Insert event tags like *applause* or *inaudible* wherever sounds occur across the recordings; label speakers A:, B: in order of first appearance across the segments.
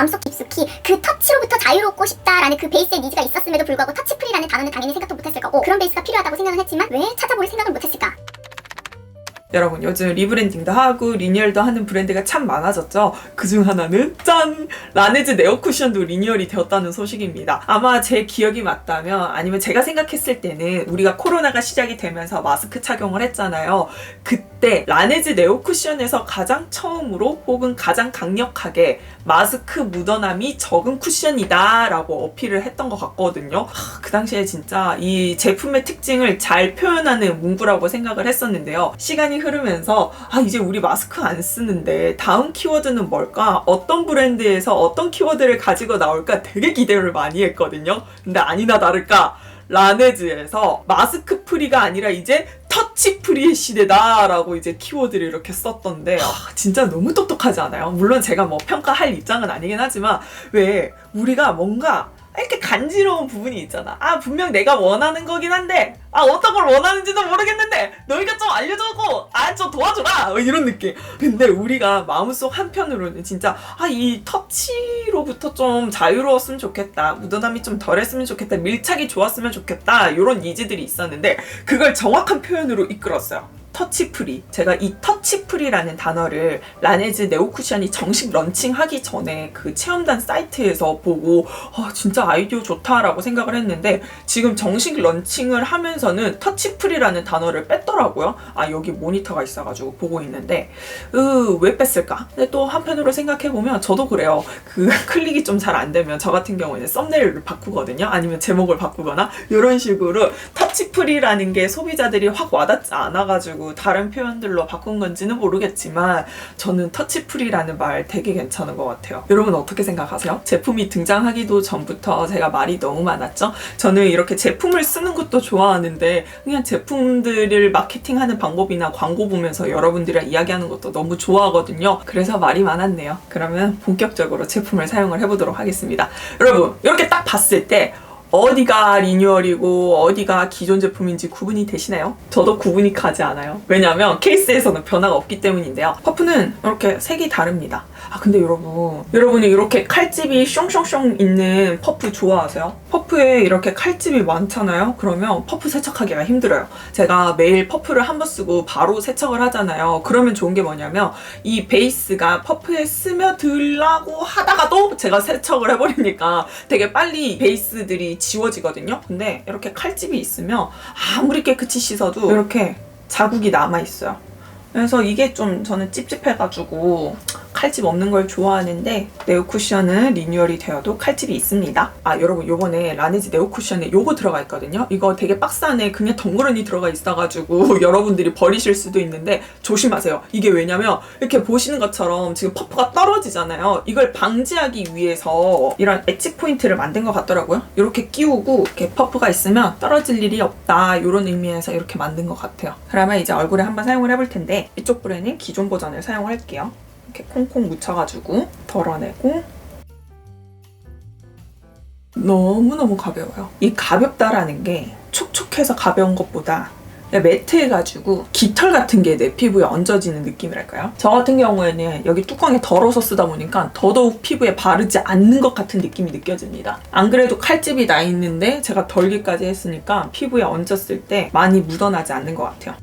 A: 마음속 깊숙이 그 터치로부터 자유롭고 싶다라는 그 베이스의 니즈가 있었음에도 불구하고 터치프리라는 단어는 당연히 생각도 못했을 거고 그런 베이스가 필요하다고 생각은 했지만 왜 찾아볼 생각을 못했을까?
B: 여러분 요즘 리브랜딩도 하고 리니얼도 하는 브랜드가 참 많아졌죠. 그중 하나는 짠! 라네즈 네오 쿠션도 리니얼이 되었다는 소식입니다. 아마 제 기억이 맞다면 아니면 제가 생각했을 때는 우리가 코로나가 시작이 되면서 마스크 착용을 했잖아요. 그 때 라네즈 네오 쿠션에서 가장 처음으로 혹은 가장 강력하게 마스크 묻어남이 적은 쿠션이다 라고 어필을 했던 것 같거든요. 하, 그 당시에 진짜 이 제품의 특징을 잘 표현하는 문구라고 생각을 했었는데요. 시간이 흐르면서 아 이제 우리 마스크 안 쓰는데 다음 키워드는 뭘까? 어떤 브랜드에서 어떤 키워드를 가지고 나올까 되게 기대를 많이 했거든요. 근데 아니나 다를까 라네즈에서 마스크 프리가 아니라 이제 터치 프리의 시대다라고 이제 키워드를 이렇게 썼던데 아, 진짜 너무 똑똑하지 않아요? 물론 제가 뭐 평가할 입장은 아니긴 하지만 왜 우리가 뭔가 이렇게 간지러운 부분이 있잖아. 아, 분명 내가 원하는 거긴 한데, 아, 어떤 걸 원하는지도 모르겠는데, 너희가 좀 알려주고, 아, 좀 도와줘라! 뭐 이런 느낌. 근데 우리가 마음속 한편으로는 진짜, 아, 이 터치로부터 좀 자유로웠으면 좋겠다. 묻어남이 좀 덜했으면 좋겠다. 밀착이 좋았으면 좋겠다. 이런 니즈들이 있었는데, 그걸 정확한 표현으로 이끌었어요. 터치프리. 제가 이 터치프리라는 단어를 라네즈 네오쿠션이 정식 런칭하기 전에 그 체험단 사이트에서 보고 아, 진짜 아이디어 좋다라고 생각을 했는데 지금 정식 런칭을 하면서는 터치프리라는 단어를 뺐더라고요. 아 여기 모니터가 있어가지고 보고 있는데 으, 왜 뺐을까? 근데 또 한편으로 생각해보면 저도 그래요. 그 *laughs* 클릭이 좀 잘 안 되면 저 같은 경우에는 썸네일을 바꾸거든요. 아니면 제목을 바꾸거나 이런 식으로 터 치프리라는 게 소비자들이 확 와닿지 않아가지고 다른 표현들로 바꾼 건지는 모르겠지만 저는 터치프리라는 말 되게 괜찮은 것 같아요. 여러분 어떻게 생각하세요? 제품이 등장하기도 전부터 제가 말이 너무 많았죠? 저는 이렇게 제품을 쓰는 것도 좋아하는데 그냥 제품들을 마케팅하는 방법이나 광고 보면서 여러분들이랑 이야기하는 것도 너무 좋아하거든요. 그래서 말이 많았네요. 그러면 본격적으로 제품을 사용을 해보도록 하겠습니다. 여러분 이렇게 딱 봤을 때 어디가 리뉴얼이고 어디가 기존 제품인지 구분이 되시나요? 저도 구분이 가지 않아요. 왜냐하면 케이스에서는 변화가 없기 때문인데요. 퍼프는 이렇게 색이 다릅니다. 아 근데 여러분 여러분이 이렇게 칼집이 숑숑숑 있는 퍼프 좋아하세요? 퍼프에 이렇게 칼집이 많잖아요. 그러면 퍼프 세척하기가 힘들어요. 제가 매일 퍼프를 한 번 쓰고 바로 세척을 하잖아요. 그러면 좋은 게 뭐냐면 이 베이스가 퍼프에 스며들라고 하다가도 제가 세척을 해버리니까 되게 빨리 베이스들이 지워지거든요. 근데 이렇게 칼집이 있으면 아무리 깨끗이 씻어도 이렇게 자국이 남아있어요. 그래서 이게 좀 저는 찝찝해가지고 칼집 없는 걸 좋아하는데 네오 쿠션은 리뉴얼이 되어도 칼집이 있습니다. 아 여러분 요번에 라네즈 네오 쿠션에 요거 들어가 있거든요. 이거 되게 박스 안에 그냥 덩그러니 들어가 있어가지고 *laughs* 여러분들이 버리실 수도 있는데 조심하세요. 이게 왜냐면 이렇게 보시는 것처럼 지금 퍼프가 떨어지잖아요. 이걸 방지하기 위해서 이런 엣지 포인트를 만든 것 같더라고요. 이렇게 끼우고 이렇게 퍼프가 있으면 떨어질 일이 없다 이런 의미에서 이렇게 만든 것 같아요. 그러면 이제 얼굴에 한번 사용을 해볼 텐데 이쪽 브레는 기존 버전을 사용을 할게요. 이렇게 콩콩 묻혀가지고 덜어내고 너무너무 가벼워요. 이 가볍다라는 게 촉촉해서 가벼운 것보다 매트해가지고 깃털 같은 게 내 피부에 얹어지는 느낌이랄까요? 저 같은 경우에는 여기 뚜껑에 덜어서 쓰다 보니까 더더욱 피부에 바르지 않는 것 같은 느낌이 느껴집니다. 안 그래도 칼집이 나 있는데 제가 덜기까지 했으니까 피부에 얹었을 때 많이 묻어나지 않는 것 같아요.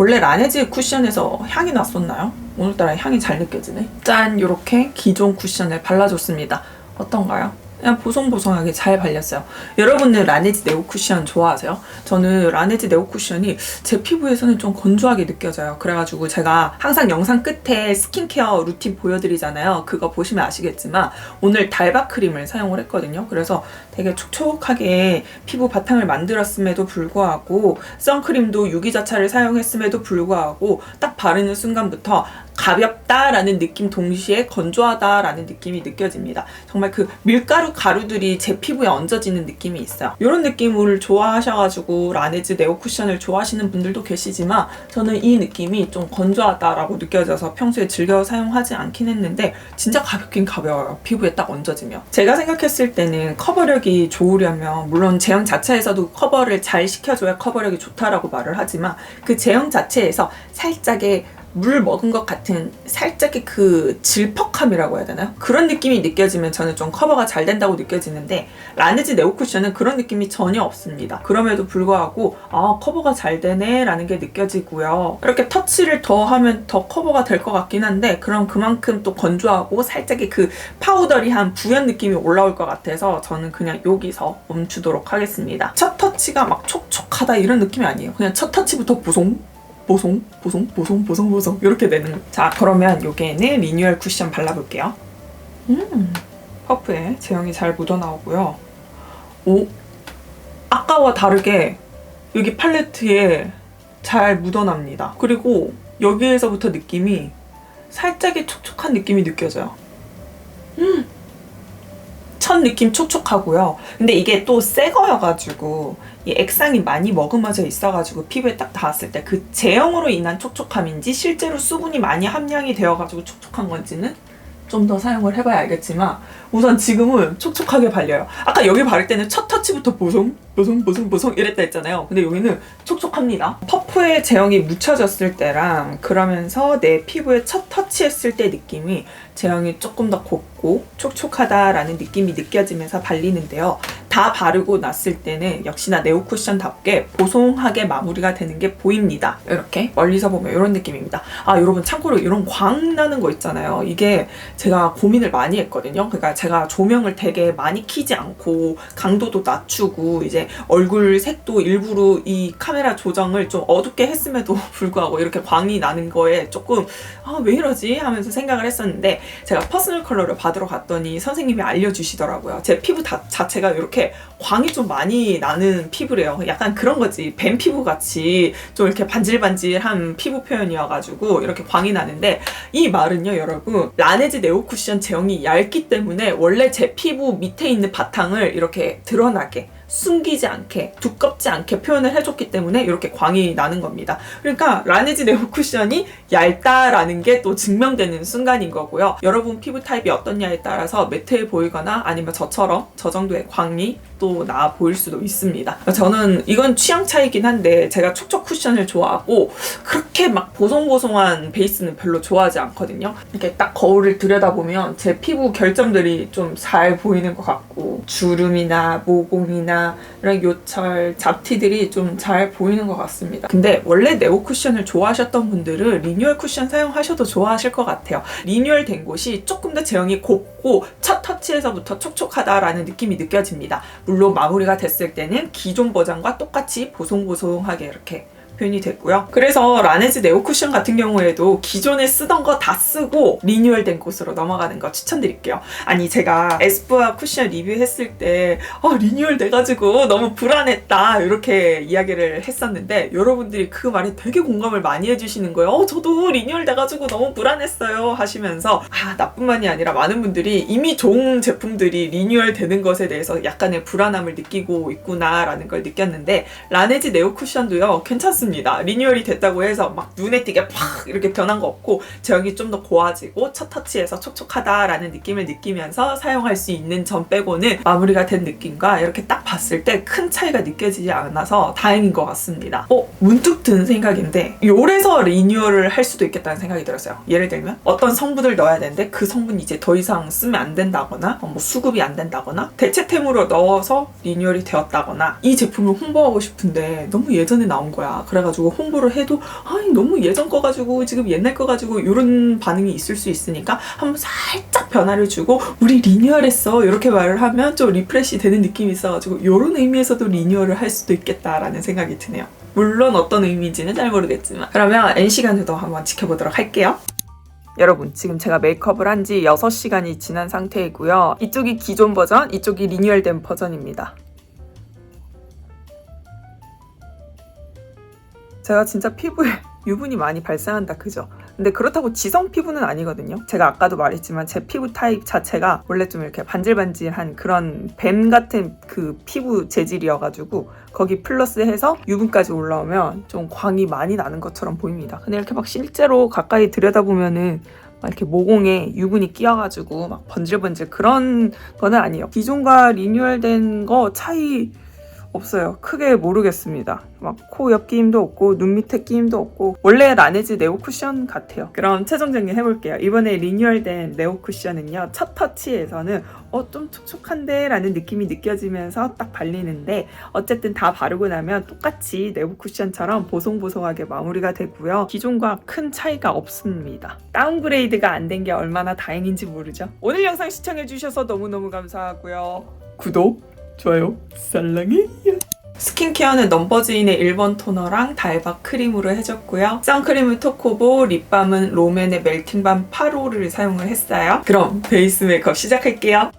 B: 원래 라네즈 쿠션에서 향이 났었나요? 오늘따라 향이 잘 느껴지네. 짠! 이렇게 기존 쿠션을 발라줬습니다. 어떤가요? 그냥 보송보송하게 잘 발렸어요. 여러분은 라네즈 네오 쿠션 좋아하세요? 저는 라네즈 네오 쿠션이 제 피부에서는 좀 건조하게 느껴져요. 그래가지고 제가 항상 영상 끝에 스킨케어 루틴 보여드리잖아요. 그거 보시면 아시겠지만 오늘 달바 크림을 사용을 했거든요. 그래서 되게 촉촉하게 피부 바탕을 만들었음에도 불구하고 선크림도 유기자차를 사용했음에도 불구하고 딱 바르는 순간부터 가볍다라는 느낌 동시에 건조하다라는 느낌이 느껴집니다. 정말 그 밀가루 가루들이 제 피부에 얹어지는 느낌이 있어요. 이런 느낌을 좋아하셔가지고 라네즈 네오 쿠션을 좋아하시는 분들도 계시지만 저는 이 느낌이 좀 건조하다라고 느껴져서 평소에 즐겨 사용하지 않긴 했는데 진짜 가볍긴 가벼워요. 피부에 딱 얹어지면. 제가 생각했을 때는 커버력이 좋으려면 물론 제형 자체에서도 커버를 잘 시켜줘야 커버력이 좋다라고 말을 하지만 그 제형 자체에서 살짝의 물 먹은 것 같은 살짝의 그 질퍽함이라고 해야 되나요? 그런 느낌이 느껴지면 저는 좀 커버가 잘 된다고 느껴지는데 라네즈 네오 쿠션은 그런 느낌이 전혀 없습니다. 그럼에도 불구하고 아 커버가 잘 되네 라는 게 느껴지고요. 이렇게 터치를 더 하면 더 커버가 될 것 같긴 한데 그럼 그만큼 또 건조하고 살짝의 그 파우더리한 부연 느낌이 올라올 것 같아서 저는 그냥 여기서 멈추도록 하겠습니다. 첫 터치가 막 촉촉하다 이런 느낌이 아니에요. 그냥 첫 터치부터 보송 보송 보송 보송 보송 보송 이렇게 되는 거. 자 그러면 여기에는 리뉴얼 쿠션 발라볼게요. 음 퍼프에 제형이 잘 묻어 나오고요. 오 아까와 다르게 여기 팔레트에 잘 묻어납니다. 그리고 여기에서부터 느낌이 살짝의 촉촉한 느낌이 느껴져요. 음. 첫 느낌 촉촉하고요. 근데 이게 또 새 거여가지고 이 액상이 많이 머금어져 있어가지고 피부에 딱 닿았을 때 그 제형으로 인한 촉촉함인지 실제로 수분이 많이 함량이 되어가지고 촉촉한 건지는 좀 더 사용을 해봐야 알겠지만 우선 지금은 촉촉하게 발려요. 아까 여기 바를 때는 첫 터치부터 보송 보송 보송 보송 이랬다 했잖아요. 근데 여기는 촉촉합니다. 퍼프의 제형이 묻혀졌을 때랑 그러면서 내 피부에 첫 터치했을 때 느낌이 제형이 조금 더 곱고 촉촉하다라는 느낌이 느껴지면서 발리는데요. 다 바르고 났을 때는 역시나 네오 쿠션답게 보송하게 마무리가 되는 게 보입니다. 이렇게 멀리서 보면 이런 느낌입니다. 아 여러분 참고로 이런 광 나는 거 있잖아요. 이게 제가 고민을 많이 했거든요. 그러니까 제가 조명을 되게 많이 키지 않고 강도도 낮추고 이제 얼굴 색도 일부러 이 카메라 조정을 좀 어둡게 했음에도 *laughs* 불구하고 이렇게 광이 나는 거에 조금 아 왜 이러지 하면서 생각을 했었는데 제가 퍼스널 컬러를 받으러 갔더니 선생님이 알려주시더라고요. 제 피부 다- 자체가 이렇게 광이 좀 많이 나는 피부래요. 약간 그런 거지. 뱀 피부 같이 좀 이렇게 반질반질한 피부 표현이어가지고 이렇게 광이 나는데 이 말은요, 여러분. 라네즈 네오 쿠션 제형이 얇기 때문에 원래 제 피부 밑에 있는 바탕을 이렇게 드러나게 숨기지 않게 두껍지 않게 표현을 해줬기 때문에 이렇게 광이 나는 겁니다. 그러니까 라네즈 네오 쿠션이 얇다라는 게 또 증명되는 순간인 거고요. 여러분 피부 타입이 어떻냐에 따라서 매트해 보이거나 아니면 저처럼 저 정도의 광이 또나 보일 수도 있습니다. 저는 이건 취향 차이긴 한데 제가 촉촉 쿠션을 좋아하고 그렇게 막 보송보송한 베이스는 별로 좋아하지 않거든요. 이렇게 딱 거울을 들여다보면 제 피부 결점들이 좀 잘 보이는 것 같고 주름이나 모공이나 이런 요철 잡티들이 좀 잘 보이는 것 같습니다. 근데 원래 네오 쿠션을 좋아하셨던 분들은 리뉴얼 쿠션 사용하셔도 좋아하실 것 같아요. 리뉴얼 된 곳이 조금 더 제형이 곱고 첫 터치에서부터 촉촉하다라는 느낌이 느껴집니다. 물론 마무리가 됐을 때는 기존 버전과 똑같이 보송보송하게 이렇게 표현이 됐고요. 그래서 라네즈 네오 쿠션 같은 경우에도 기존에 쓰던 거 다 쓰고 리뉴얼된 곳으로 넘어가는 거 추천드릴게요. 아니 제가 에스쁘아 쿠션 리뷰했을 때 아, 리뉴얼 돼가지고 너무 불안했다 이렇게 이야기를 했었는데 여러분들이 그 말에 되게 공감을 많이 해주시는 거예요. 어, 저도 리뉴얼 돼가지고 너무 불안했어요 하시면서 아 나뿐만이 아니라 많은 분들이 이미 좋은 제품들이 리뉴얼 되는 것에 대해서 약간의 불안함을 느끼고 있구나라는 걸 느꼈는데 라네즈 네오 쿠션도요 괜찮습니다. 리뉴얼이 됐다고 해서 막 눈에 띄게 팍 이렇게 변한 거 없고 제형이 좀 더 고와지고 첫 터치에서 촉촉하다라는 느낌을 느끼면서 사용할 수 있는 점 빼고는 마무리가 된 느낌과 이렇게 딱 봤을 때 큰 차이가 느껴지지 않아서 다행인 것 같습니다. 어 문득 드는 생각인데 요래서 리뉴얼을 할 수도 있겠다는 생각이 들었어요. 예를 들면 어떤 성분을 넣어야 되는데 그 성분이 이제 더 이상 쓰면 안 된다거나 어, 뭐 수급이 안 된다거나 대체템으로 넣어서 리뉴얼이 되었다거나 이 제품을 홍보하고 싶은데 너무 예전에 나온 거야. 그래 가지고 홍보를 해도 아니 너무 예전 거 가지고 지금 옛날 거 가지고 이런 반응이 있을 수 있으니까 한번 살짝 변화를 주고 우리 리뉴얼했어 이렇게 말을 하면 좀 리프레시 되는 느낌이 있어가지고 이런 의미에서도 리뉴얼을 할 수도 있겠다라는 생각이 드네요. 물론 어떤 의미인지는 잘 모르겠지만 그러면 N시간후도 한번 지켜보도록 할게요. 여러분 지금 제가 메이크업을 한 지 6시간이 지난 상태이고요. 이쪽이 기존 버전, 이쪽이 리뉴얼된 버전입니다. 제가 진짜 피부에 *laughs* 유분이 많이 발생한다 그죠? 근데 그렇다고 지성 피부는 아니거든요. 제가 아까도 말했지만 제 피부 타입 자체가 원래 좀 이렇게 반질반질한 그런 뱀 같은 그 피부 재질이어가지고 거기 플러스해서 유분까지 올라오면 좀 광이 많이 나는 것처럼 보입니다. 근데 이렇게 막 실제로 가까이 들여다보면은 막 이렇게 모공에 유분이 끼어가지고 막 번질번질 그런 거는 아니에요. 기존과 리뉴얼된 거 차이 없어요. 크게 모르겠습니다. 막 코 옆 끼임도 없고 눈 밑에 끼임도 없고 원래 라네즈 네오 쿠션 같아요. 그럼 최종 정리 해볼게요. 이번에 리뉴얼된 네오 쿠션은요. 첫 터치에서는 어 좀 촉촉한데 라는 느낌이 느껴지면서 딱 발리는데 어쨌든 다 바르고 나면 똑같이 네오 쿠션처럼 보송보송하게 마무리가 되고요. 기존과 큰 차이가 없습니다. 다운그레이드가 안 된 게 얼마나 다행인지 모르죠. 오늘 영상 시청해주셔서 너무너무 감사하고요. 구독, 좋아요, 살랑해요. 스킨케어는 넘버즈인의 1번 토너랑 달박 크림으로 해줬고요. 선크림은 토코보, 립밤은 롬앤의 멜팅밤 8호를 사용을 했어요. 그럼 베이스 메이크업 시작할게요.